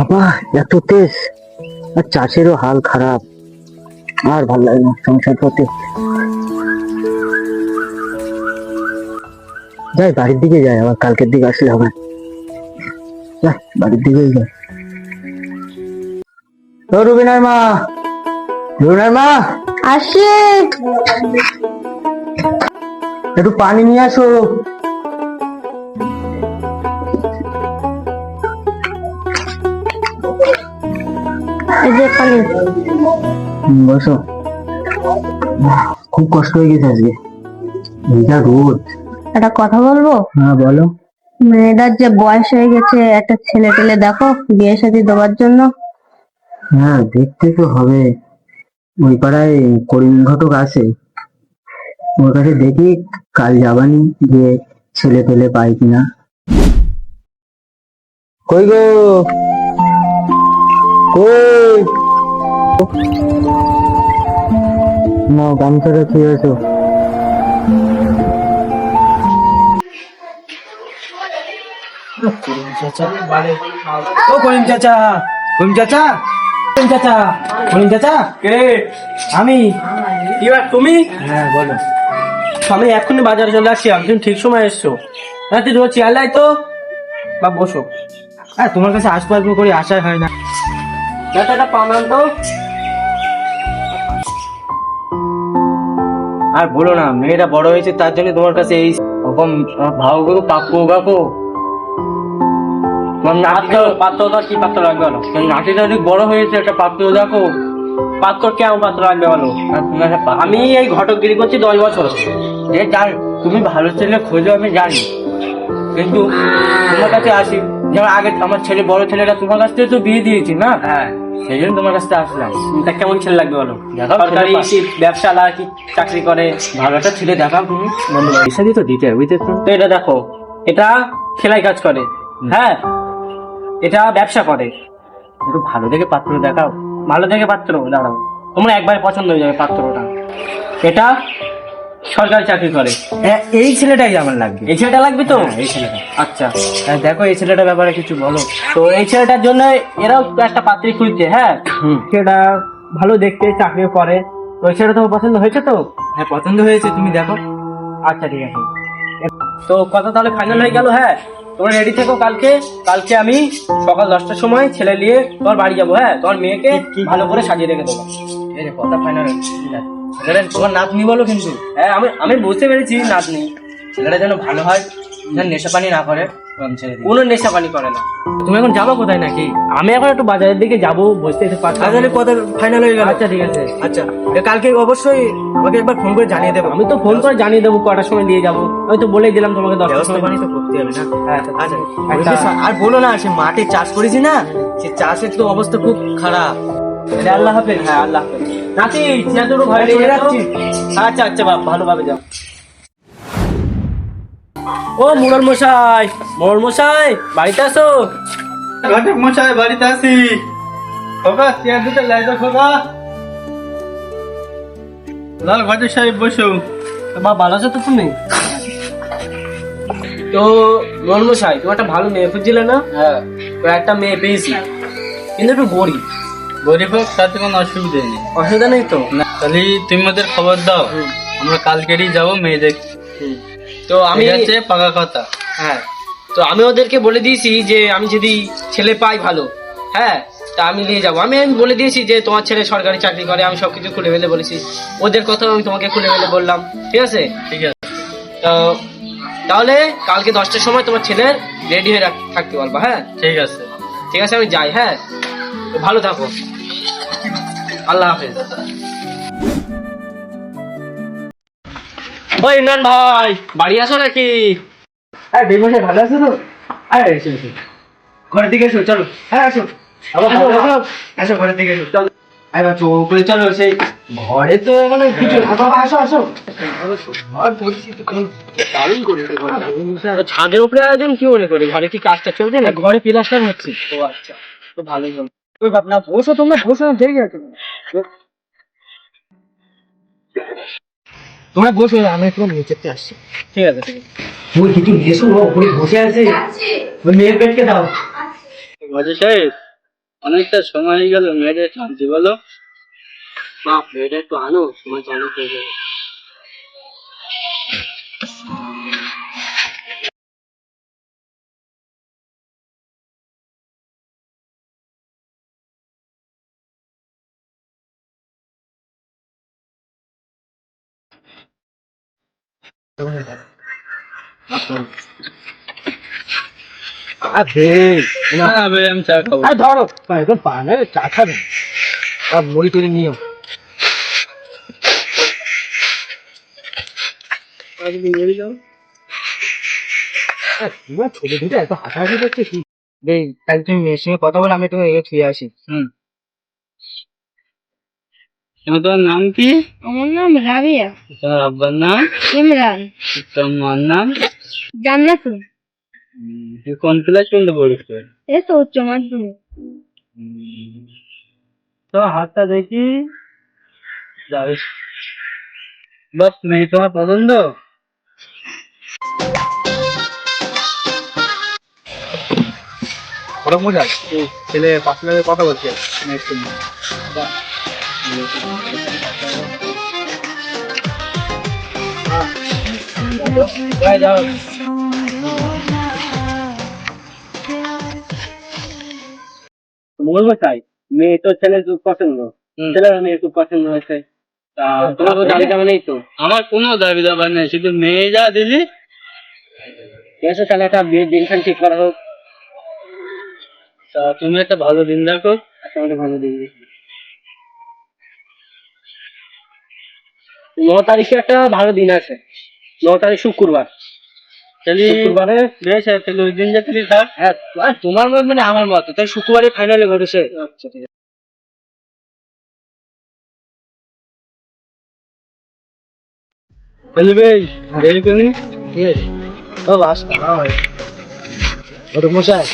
বাবা এত তেজ। আর চাষেরও হাল খারাপ। আর ভালো লাগে না সংসার করতে। যাই বাড়ির দিকে যাই আবার কালকের দিকে আসলে হবে। বাড়ির দিকেই যাই। ও রুবিনার মা! রুবিনার মা! আসি একটু পানি নিয়ে আসো। এই যে পানি বসো। খুব কষ্ট হয়ে গেছে আজকে। যা রোদ। একটা কথা বলব? হ্যাঁ বলো। মেয়েটার যে বয়স হয়ে গেছে একটা ছেলে টেলে দেখো বিয়ে শাদী দেওয়ার জন্য। হ্যাঁ দেখতে তো হবে। ওই পাড়ায় করিম ঘটক আছে। ওর কাছে দেখি কাল যাবানি যে ছেলে পেলে পাই কিনা। কই গো? কই না গামছাটা খেয়ে আছো ও করিম চাচা! করিম চাচা! করিম চাচা! করিম চাচা! কে? আমি। এবার তুমি? হ্যাঁ বলো। আমি এক্ষুনি বাজারে চলে আসছি একদিন ঠিক সময় এসছো। হ্যাঁ তুই তোমার চেয়ার তো। বা বসো। হ্যাঁ তোমার কাছে আসব আসব করে আসাই হয় না। পানান তো? আর বলো না মেয়েরা বড় হয়েছে তার জন্য তোমার কাছে এই রকম ভাও গো পাপ্পু গাকো তোমার কি পাত্র লাগবে বলো? অনেক বড় হয়েছে একটা দেখো পাত্র কেমন পাত্র লাগবে বলো? আমি এই ঘটকগিরি করছি দশ বছর। যে জান তুমি ভালো ছেলে খোঁজো আমি জানি। কিন্তু তোমার কাছে আসি। যেমন আগে আমার ছেলে বড় ছেলেটা তোমার কাছ থেকে তো বিয়ে দিয়েছি না? হ্যাঁ। সেই জন্য তোমার কাছ আসলাম। তা কেমন ছেলে লাগবে বলো? সরকারি ব্যবসা কি চাকরি করে? ভালো একটা ছেলে দেখাও তুমি। বন্ধু পয়সা দিয়ে তো দিতে হবে বুঝতে তো তো এটা দেখো এটা সেলাই কাজ করে। হ্যাঁ এটা ব্যবসা করে। একটু ভালো দেখে পাত্র দেখাও। ভালো দেখে পাত্র দাঁড়াও। তোমরা একবারে পছন্দ হয়ে যাবে পাত্রটা। এটা সরকারি চাকরি করে। হ্যাঁ এই ছেলেটাই আমার লাগবে। এই ছেলেটা লাগবে তো? হ্যাঁ, এই ছেলেটা। আচ্ছা। হ্যাঁ, দেখো এই ছেলেটার ব্যাপারে কিছু বলো। তো এই ছেলেটার জন্য এরাও তো একটা পাত্রী খুঁজছে হ্যাঁ? সেটা ভালো দেখতে চাকরি করে। তো ছেলেটা তোমার পছন্দ হয়েছে তো? হ্যাঁ পছন্দ হয়েছে তুমি দেখো। আচ্ছা ঠিক আছে। তো কথা তাহলে ফাইনাল হয়ে গেল হ্যাঁ? তোমরা রেডি থেকো কালকে। কালকে আমি সকাল দশটার সময় ছেলে নিয়ে তোমার বাড়ি যাব হ্যাঁ? তোমার মেয়েকে ভালো করে সাজিয়ে রেখে দেবো। কথা ফাইনাল ছেলেটা তোমার নাতনি বলো কিন্তু। হ্যাঁ আমি আমি বুঝতে পেরেছি নাতনি। ছেলেটা যেন ভালো হয় যেন নেশা পানি না করে। কোনো নেশা পানি করে না। তুমি এখন যাব কোথায় নাকি? আমি এখন একটু বাজারের দিকে যাব বুঝতে পারছি? তাহলে কথা ফাইনাল হয়ে গেল? আচ্ছা ঠিক আছে। আচ্ছা কালকে অবশ্যই আমাকে একবার ফোন করে জানিয়ে দেবো। আমি তো ফোন করে জানিয়ে দেবো কটার সময় দিয়ে যাব। আমি তো বলেই দিলাম তোমাকে দশটার সময়। পানি তো করতে হবে না। হ্যাঁ, আচ্ছা আচ্ছা। আচ্ছা। আর বলো না সে মাঠে চাষ করেছি না সে চাষের তো অবস্থা খুব খারাপ। আল্লাহ হাফেজ? হ্যাঁ আল্লাহ হাফেজ। নাতি চেয়ার দুটো ঘরে নিয়ে যাচ্ছি? আচ্ছা আচ্ছা বাপ ভালোভাবে যাও। ও মুরল মশাই মোড়ল মশাই বাড়িতে আসো। ঘটক মশাই বাড়িতে আসি। খোকা চেয়ার দুটো লাই তো খোকা। লাল ঘটক সাহেব বসো। বাপ ভালো আছো তো তুমি? তো মোড়ল মশাই তুমি একটা ভালো মেয়ে খুঁজছিলে না? হ্যাঁ। একটা মেয়ে পেয়েছি। কিন্তু একটু গরিব। গরিব হোক তাতে কোনো অসুবিধা নেই। অসুবিধা নেই তো? না তাহলে তুমি ওদের খবর দাও। আমরা কালকেরই যাব মেয়ে দেখ তো আমি আছে পাকা কথা। হ্যাঁ। তো আমি ওদেরকে বলে দিয়েছি যে আমি যদি ছেলে পাই ভালো হ্যাঁ তা আমি নিয়ে যাব। আমি আমি বলে দিয়েছি যে তোমার ছেলে সরকারি চাকরি করে আমি সবকিছু খুলে ফেলে বলেছি। ওদের কথা আমি তোমাকে খুলে ফেলে বললাম ঠিক আছে? ঠিক আছে। তো তাহলে কালকে দশটার সময় তোমার ছেলে রেডি হয়ে থাকতে পারবা হ্যাঁ? ঠিক আছে। ঠিক আছে আমি যাই হ্যাঁ? ভালো থাকো। আল্লাহ হাফেজ। ওই ইমরান ভাই বাড়ি আসো নাকি? হ্যাঁ বেগমশাই ভালো আছো তো? হ্যাঁ এসো এসো। ঘরের দিকে এসো চলো। হ্যাঁ আসো। আসো, ঘরের দিকে এসো চলো। আরে বাবা চোখ চলো সেই ঘরে তো মানে কিছু বাবা আসো আসো। ঘর পরিস্থিতি খুব দারুণ করে ছাদের উপরে আয়োজন কি মনে করে? ঘরে কি কাজটা চলছে না ঘরে প্লাস্টার হচ্ছে। ও আচ্ছা। তো ভালোই হলো। ওই বাপ না বসো তোমরা বসো না দেরি আছে তোমরা বসো আমি একটু নিচেতে আসছি। ঠিক আছে ঠিক আছে। ওই কিছু এসো ও ওই বসে আছে। ওই মেয়ের পেটকে দাও। ঘটক সাহেব অনেকটা সময় হয়ে গেল মেয়েদের টানছি বলো। বাপ মেয়েটা একটু আনো সময় চালু হয়ে যাবে। ধরো। এখন পানে চা খাবে। আর মুড়ি টুড়ি নিও ছোট দুটো এত হাসাহাসি করছে কি? এই তুমি মেয়ের সঙ্গে কথা বলে আমি তুমি এগিয়ে ফিরে আসি। হুম। তোমার নাম কি? আমার নাম রাবিয়া। তোমার আব্বার নাম? ইমরান। তোমার নাম? জান্নাতুল। তুই কোন ক্লাস পর্যন্ত পড়িস তুই? এই তো উচ্চ মাধ্যমিক। তো হাতটা দেখি। যাস বাস মেয়ে তোমার পছন্দ? বড় মজা ছেলে পার্সোনালি কথা বলছে। মেয়ের সঙ্গে বলব তাই? মেয়ে তো ছেলে খুব পছন্দ। ছেলের মেয়ে খুব পছন্দ হয়েছে। তোমার কোনো দাবি দাবা নেই তো? আমার কোনো দাবি দাবা নেই শুধু মেয়ে যা দিলি। এসে তাহলে একটা বিয়ের দিনখান ঠিক করা হোক। তা তুমি একটা ভালো দিন দেখো। একটা ভালো দিন। দেখো। ন তারিখে একটা ভালো দিন আছে। ন তারিখ শুক্রবার। তাহলে শুক্রবারে বেশ তাহলে ওই দিন যে থাক। হ্যাঁ তোমার মত মানে আমার মত তাই শুক্রবারে ফাইনালে ঘটেছে। আচ্ছা ঠিক আছে। তাহলে বেশ দেরি করিনি। ঠিক আছে। ও বাস মশাই।